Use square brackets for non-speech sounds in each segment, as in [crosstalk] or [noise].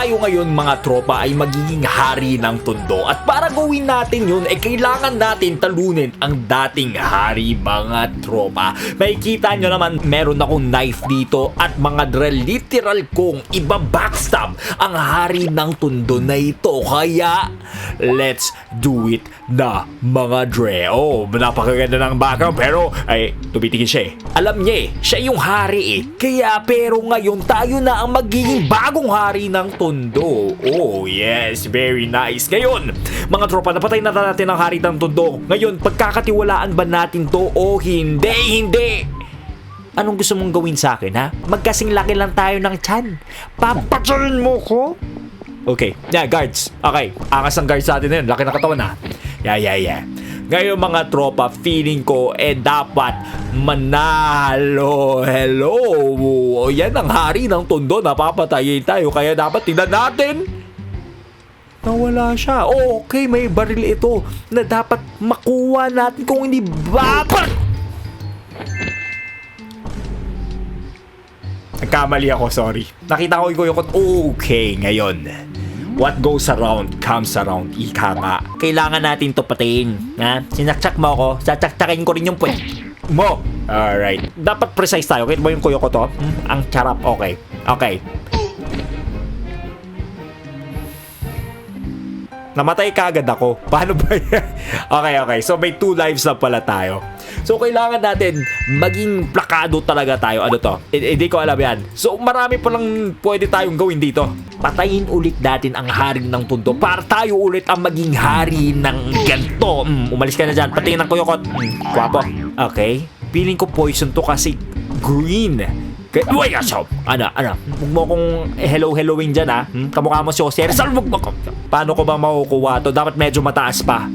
tayo ngayon mga tropa ay magiging hari ng tondo. At para gawin natin yun, eh kailangan natin talunin ang dating hari mga tropa. Makikita nyo naman, meron akong knife dito at mga drill. Literal kong ibabackstab ang hari ng tondo na ito. Kaya, let's do it na mga dre. Oh, napakaganda ng background pero ay tumitingin siya eh. Alam niya eh, siya yung hari eh. Kaya pero ngayon tayo na ang magiging bagong hari ng tondo. Oh yes, very nice. Ngayon, mga tropa, napatay na natin ang hari ng tondo. Ngayon, pagkakatiwalaan ba natin to o hindi? Hindi! Anong gusto mong gawin sa akin, ha? Magkasing laki lang tayo ng tiyan. Papatsalin mo ko? Okay. Yeah, guards. Okay. Angas ang guards sa atin na yun. Laki na katawan na. Yeah, yeah, yeah. Ngayon mga tropa, feeling ko eh dapat manalo. Hello. O yan ang hari ng tondo. Napapatayin tayo. Kaya dapat tingnan natin. Nawala siya. Okay, may baril ito na dapat makuha natin kung hindi babat. Nagkamali ako, sorry. Nakita ko yung kuyukot. Okay, ngayon. What goes around comes around. Ika nga. Kailangan natin to patayin. Ha? Sinaksak mo ako, satsaksakin ko rin yung puwet mo. Alright. Dapat precise tayo. Kaya ba yung kuyo ko to? Hmm? Ang charap. Okay. Okay. Namatay kagad ako. [laughs] Paano ba yan? okay, okay. So may two lives na pala tayo. So kailangan natin maging plakado talaga tayo. Ano to? Hindi ko alam yan. So marami pa lang pwede tayong gawin dito. Patayin ulit natin ang hari ng tundo para tayo ulit ang maging hari ng ganto. Mm, umalis ka na dyan. Patingin ng kuyokot. Mm, kwapo. Okay. Feeling ko poison to kasi green. Kaya, uy, asaw! Ano, ano? Huwag mo kong hello-hellowing dyan, ha? Hmm? Kamukha mo si Jose Rizal, huwag mo ko. Paano ko ba makukuha to? Dapat medyo mataas pa.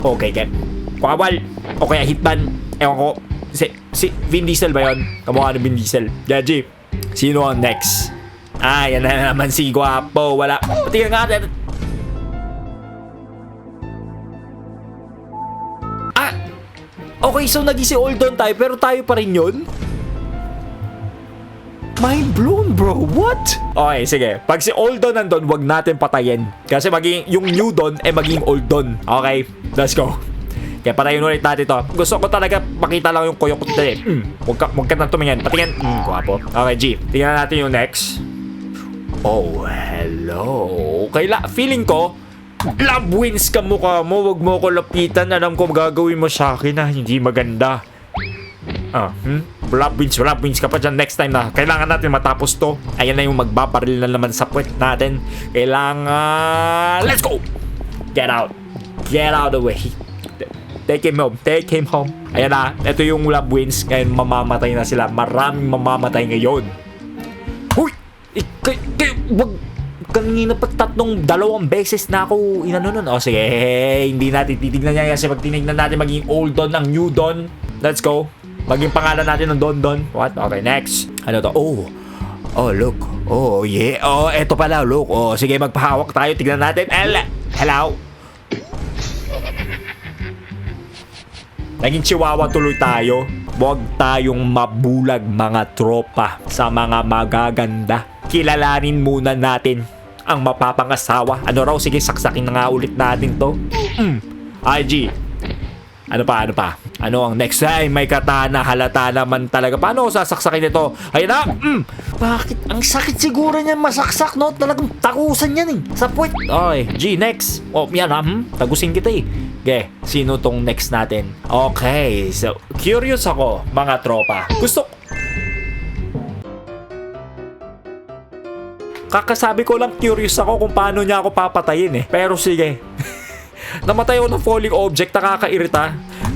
Okay, Ken. Kwabal. O kaya Hitman. Ewan ko. Si, si Vin Diesel ba yun? Kamukha ng Vin Diesel. Gaji. Sino ang next? Ah, yan na naman si Guapo. Wala. Pati nga natin. Ah! Okay, so naging si Oldon tayo, pero tayo pa rin yun? Mind blown, bro. What? Okay, sige. Pag si Oldon nandun, wag natin patayin. Kasi maging, yung new Don, eh maging Oldon. Okay, let's go. Kaya patayin ulit natin to. Gusto ko talaga makita lang yung kuyok ko today. Mm, wag ka, wag ka nang tumingin. Patingin. Mm, guwapo. Okay, G. Tingnan natin yung next. Oh, hello. Kaila, feeling ko, love wins ka mukha mo. Wag mo ko lapitan. Alam ko gagawin mo sa akin na hindi maganda. Ah, hmm? Love wins, love wins ka pa dyan next time na kailangan natin matapos to. Ayan na yung magbabaril na naman sa puwet natin. Kailangan... Let's go! Get out. Get out of the way. Take him home. Take him home. Ayan na. Ito yung love wins. Ngayon mamamatay na sila. Maraming mamamatay ngayon. Huy! Ikay, kay, wag, kanina pa tatlong dalawang beses na ako inano nun. O sige, hindi natin titignan niya kasi pag tinignan natin maging old Don ang new Don. Let's go. Maging pangalan natin ng Don Don. What? Okay, next. Ano to? Oh. Oh, look. Oh, yeah. Oh, eto pala, look. Oh, sige, magpahawak tayo. Tignan natin. El Hello. Naging chihuahua tuloy tayo. Huwag tayong mabulag mga tropa sa mga magaganda. Kilalanin muna natin ang mapapangasawa. Ano raw? Sige, saksakin na nga ulit natin to. Mm. IG. Ano pa, ano pa? Ano ang next? Ay, may katana. Halata naman talaga. Paano ko sasaksakin ito? Ayun na! Mm. Bakit? Ang sakit siguro niyan masaksak, no? Talagang takusan yan eh. Sa puwet. Okay, G, next. Oh, yan ha. Hmm? Tagusin kita eh. Okay, sino tong next natin? Okay, so curious ako, mga tropa. Gusto Kakasabi ko lang curious ako kung paano niya ako papatayin eh. Pero sige. [laughs] Namatay ako ng falling object, nakakairita.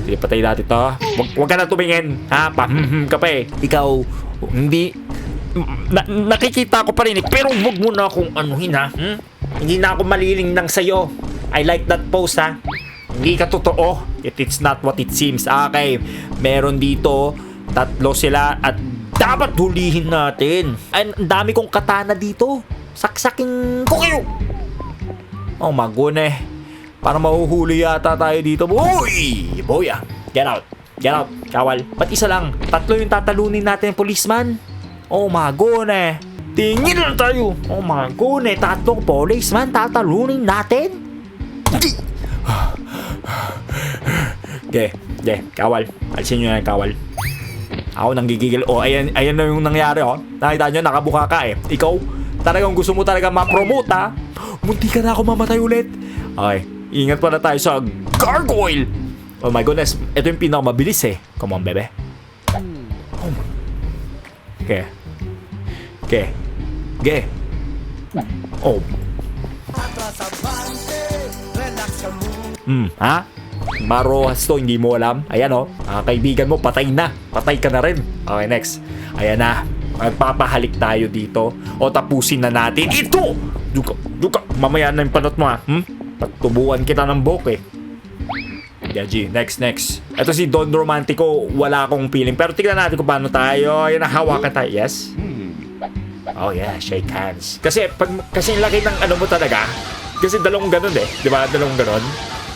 Sige, patay natin to. Wag, wag ka na tumingin. Ha? Pahmhm ka pa eh. Ikaw, hindi... Na, nakikita ko pa rin eh. Pero wag mo na akong anuhin ha. Hmm? Hindi na ako maliling ng sayo. I like that post ha. Hindi ka totoo. It, it's not what it seems. Okay, meron dito. Tatlo sila at dapat hulihin natin. Ay, ang dami kong katana dito. Saksaking ko kayo. Oh, magone. Para mahuhuli yata tayo dito. Uy! Boya. Get out. Get out. Kawal. Ba't isa lang? Tatlo yung tatalunin natin, policeman. Oh, magone. Tingin na tayo. Oh my goodness, tatlong policeman tatalunin natin. Okay, okay, kawal. Alisin nyo na yung kawal. Ako nang gigigil. Oh, ayan, ayan na yung nangyari, oh. Nakita nyo, nakabuka ka eh. Ikaw, talagang gusto mo talaga ma-promote, ha? Munti ka na ako mamatay ulit. Okay, ingat pa na tayo sa gargoyle. Oh my goodness, ito yung pinakamabilis eh. Come on, bebe. Oh my. Okay. Okay. Okay. Oh. Hmm, ha? Marohas to, hindi mo alam. Ayan oh, ang kaibigan mo, patay na. Patay ka na rin. Okay, next. Ayan na. Magpapahalik tayo dito. O tapusin na natin ito! Duka, duka. Mamaya na yung panot mo ha. Hmm? Pagtubuan kita ng bok eh. Yeah, G. Next, next. Ito si Don Romantico, wala akong feeling. Pero tignan natin kung paano tayo. Ayan, hawakan tayo. Yes? Oh yeah, shake hands. Kasi pag kasi laki ng ano mo talaga. Kasi dalawang ganun eh. Di ba? Dalawang ganun.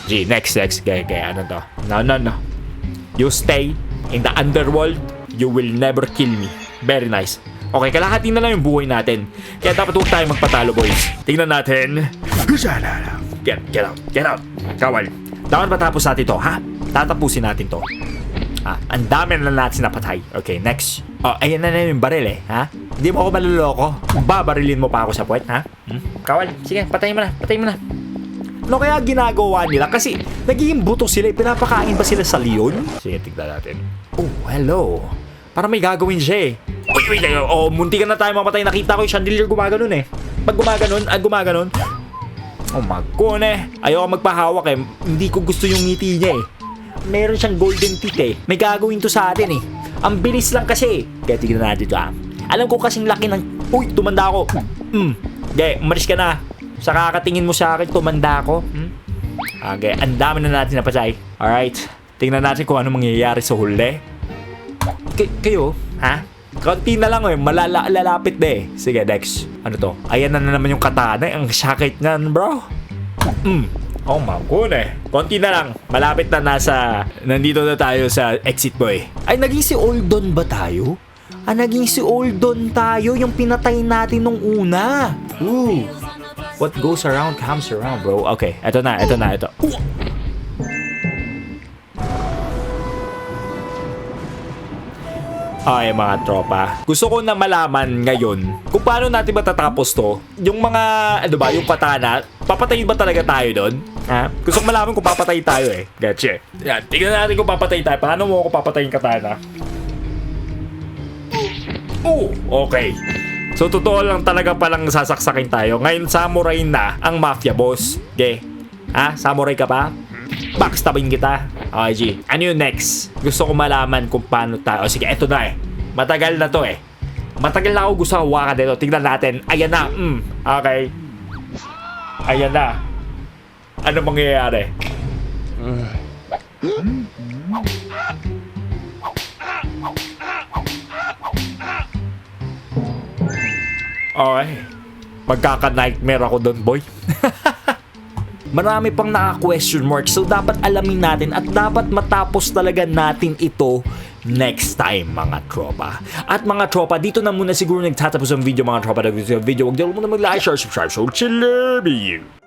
G, next, next. Kaya, kaya, ano to? No, no, no. You stay in the underworld. You will never kill me. Very nice. Okay, kalahati na lang yung buhay natin. Kaya dapat huwag tayo magpatalo, boys. Tingnan natin. Get, get out, get out. Kawal. Dapat matapos natin to, ha? Tatapusin natin to. Ah, ang dami na natin napatay. Okay, next. Oh, ayan na na yung baril eh, ha? Hindi mo ako maluloko. Babarilin mo pa ako sa puwet, ha? Hmm? Kawal, sige, patayin mo na, patayin mo na. Ano kaya ginagawa nila? Kasi nagiging buto sila, eh. pinapakain ba sila sa leon? Sige, tignan natin. Oh, hello. Para may gagawin siya eh. Uy, wait, oh, munti ka na tayo mamatay. Nakita ko yung chandelier gumaganon eh. Pag gumaganon, ah, gumaganon. Oh my God eh. Ayoko magpahawak eh. Hindi ko gusto yung ngiti niya eh. Meron siyang golden teeth eh. May gagawin to sa atin eh. Ang bilis lang kasi. Kaya tignan natin ito ah. Alam ko kasing laki ng... Uy, tumanda ako. Hmm. Okay, umalis ka na. Sa kakatingin mo sa akin, tumanda ako. Hmm? Okay, ang dami na natin napatay. Alright. Tingnan natin kung ano mangyayari sa huli. K- kayo, ha? Konti na lang eh, malala lalapit na eh. Sige, next. Ano to? Ayan na, na naman yung katana. Ang sakit niyan, bro. Mm. Oh my god eh. Konti na lang. Malapit na nasa... Nandito na tayo sa exit boy. Ay, naging si Oldon ba tayo? Ah, naging si Oldon tayo. Yung pinatay natin nung una. Ooh. What goes around comes around, bro. Okay, eto na, eto na, eto. Ay mga tropa, gusto ko na malaman ngayon kung paano natin matatapos to. Yung mga, ano ba, yung katana, papatayin ba talaga tayo doon? Ha? Gusto ko malaman kung papatay tayo eh. Gotcha. Yan, tingnan natin kung papatay tayo. Paano mo ako papatayin katana? Oh, okay. So totoo lang talaga palang sasaksakin tayo. Ngayon samurai na ang mafia boss. Okay? Ha? Samurai ka pa? Backstabin kita. G. Ano yung next? Gusto ko malaman kung paano tayo. O sige, eto na eh. Matagal na to eh. Matagal na ako gusto hawakan dito. Tignan natin. Ayan na. Mm. Okay. Ayan na. Ano mangyayari? Okay. Magkaka-nightmare ako doon, boy. [laughs] Marami pang naka-question mark so dapat alamin natin at dapat matapos talaga natin ito next time mga tropa. At mga tropa, dito na muna siguro nagtatapos ang video mga tropa. Nag-video, huwag niyo muna mag-like, share, subscribe. So, chill you.